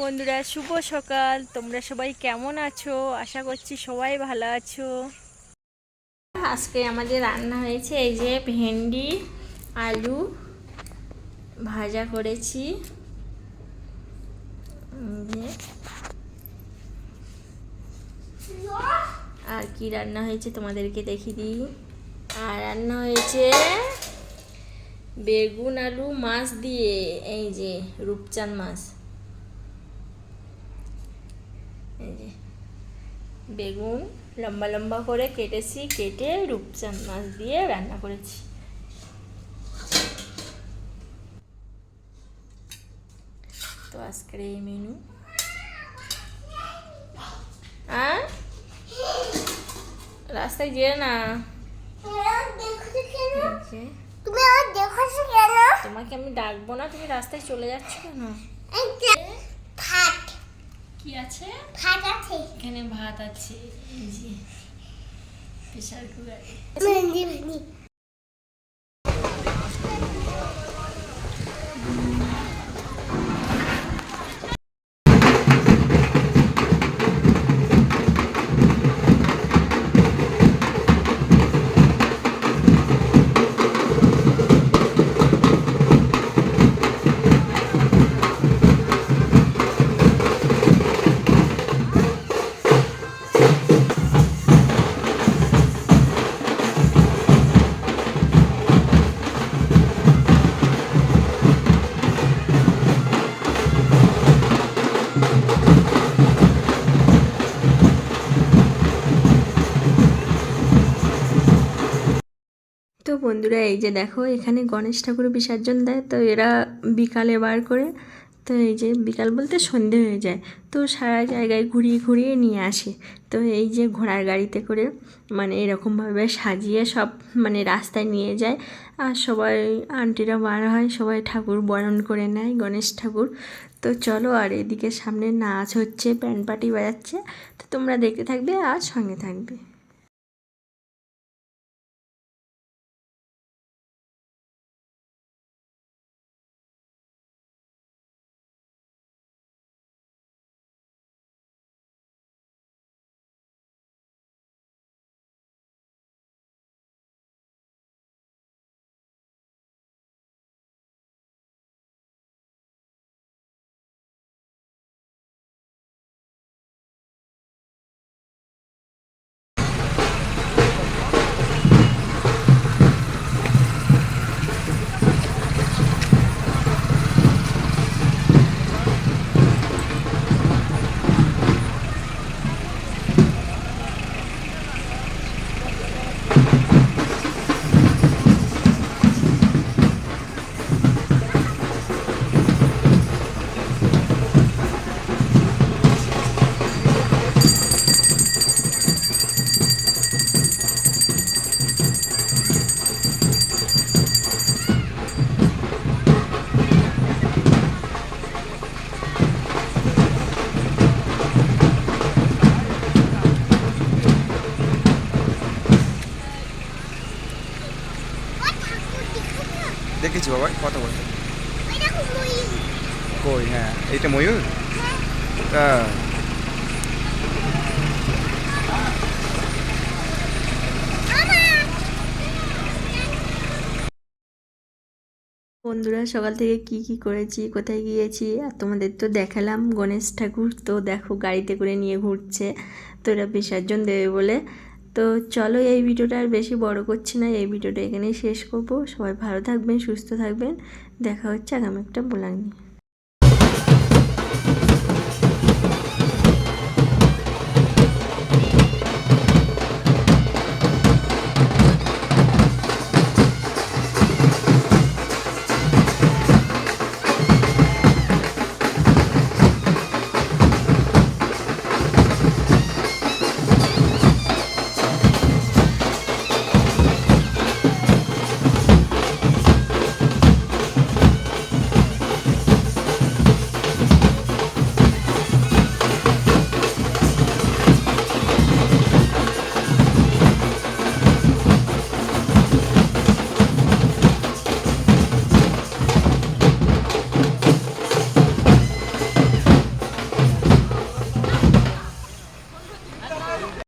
বন্ধুরা, শুভ সকাল। তোমরা সবাই কেমন আছো? আশা করছি সবাই ভালো আছো। আজকে আমাদের রান্না হয়েছে এই যে ভেন্ডি, আলু ভাজা করেছি। আর কি রান্না হয়েছে তোমাদেরকে দেখিয়ে দিই। আর রান্না হয়েছে বেগুন, আলু, মাছ দিয়ে। এই যে রূপচান মাছ। বেগুন লম্বা লম্বা করে কেটেছি, কেটে রূপচাঁদ মাছ দিয়ে রান্না করেছি। তো আজকের এই মেনু আর? রাস্তায় যেও না। তোমাকে আমি ডাকবো না, তুমি রাস্তায় চলে যাচ্ছ কেন? ভাত কি আছে? ভাত আছে। এখানে ভাত আছে এই যে প্রেসার কুকারে। বন্ধুরা, এই যে দেখো, এখানে গণেশ ঠাকুর বিসর্জন দেয়, তো এরা বিকালে বার করে, তো এই যে বিকাল বলতে সন্ধে হয়ে যায়, তো সারা জায়গায় ঘুরিয়ে ঘুরিয়ে নিয়ে আসে। তো এই যে ঘোড়ার গাড়িতে করে মানে এরকমভাবে সাজিয়ে সব মানে রাস্তায় নিয়ে যায়, আর সবাই, আন্টিরা বার হয়, সবাই ঠাকুর বরণ করে নেয়, গণেশ ঠাকুর। তো চলো, আর এদিকে সামনে নাচ হচ্ছে, প্যান্ট পার্টি বাজাচ্ছে, তো তোমরা দেখতে থাকবে, আর সঙ্গে থাকবে। দেখেছি বাবা কথা বলতে। ওই দেখো ময়ূর। কই? হ্যাঁ এইটা ময়ূর? হ্যাঁ। বন্ধুরা সকাল থেকে কি কি করেছি কোথায় গিয়েছি আর তোমাদের তো দেখালাম গণেশ ঠাকুর। তো দেখো গাড়িতে করে নিয়ে ঘুরছে। তো এরা বিসর্জন দেবে বলে তো চলো এই ভিডিওটা আর বেশি বড় করছি না, এই ভিডিওটা এখানেই শেষ করব। সবাই ভালো থাকবেন, সুস্থ থাকবেন। দেখা হচ্ছে আগামী একটা বলার নিয়ে।